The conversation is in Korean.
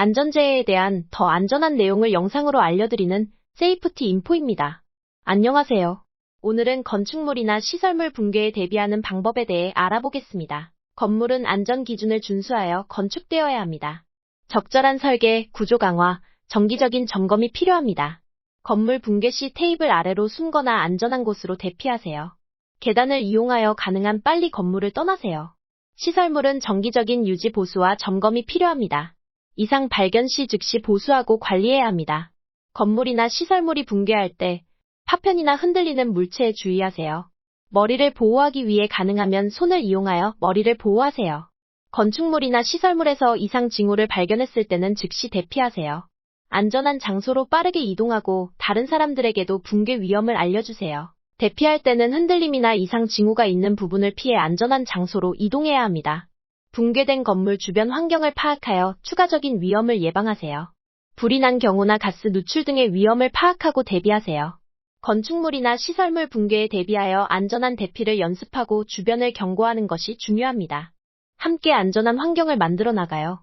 안전재해에 대한 더 안전한 내용을 영상으로 알려드리는 세이프티 인포입니다. 안녕하세요. 오늘은 건축물이나 시설물 붕괴에 대비하는 방법에 대해 알아보겠습니다. 건물은 안전 기준을 준수하여 건축되어야 합니다. 적절한 설계, 구조 강화, 정기적인 점검이 필요합니다. 건물 붕괴 시 테이블 아래로 숨거나 안전한 곳으로 대피하세요. 계단을 이용하여 가능한 빨리 건물을 떠나세요. 시설물은 정기적인 유지 보수와 점검이 필요합니다. 이상 발견 시 즉시 보수하고 관리해야 합니다. 건물이나 시설물이 붕괴할 때 파편이나 흔들리는 물체에 주의하세요. 머리를 보호하기 위해 가능하면 손을 이용하여 머리를 보호하세요. 건축물이나 시설물에서 이상 징후를 발견했을 때는 즉시 대피하세요. 안전한 장소로 빠르게 이동하고 다른 사람들에게도 붕괴 위험을 알려주세요. 대피할 때는 흔들림이나 이상 징후가 있는 부분을 피해 안전한 장소로 이동해야 합니다. 붕괴된 건물 주변 환경을 파악하여 추가적인 위험을 예방하세요. 불이 난 경우나 가스 누출 등의 위험을 파악하고 대비하세요. 건축물이나 시설물 붕괴에 대비하여 안전한 대피를 연습하고 주변을 경고하는 것이 중요합니다. 함께 안전한 환경을 만들어 나가요.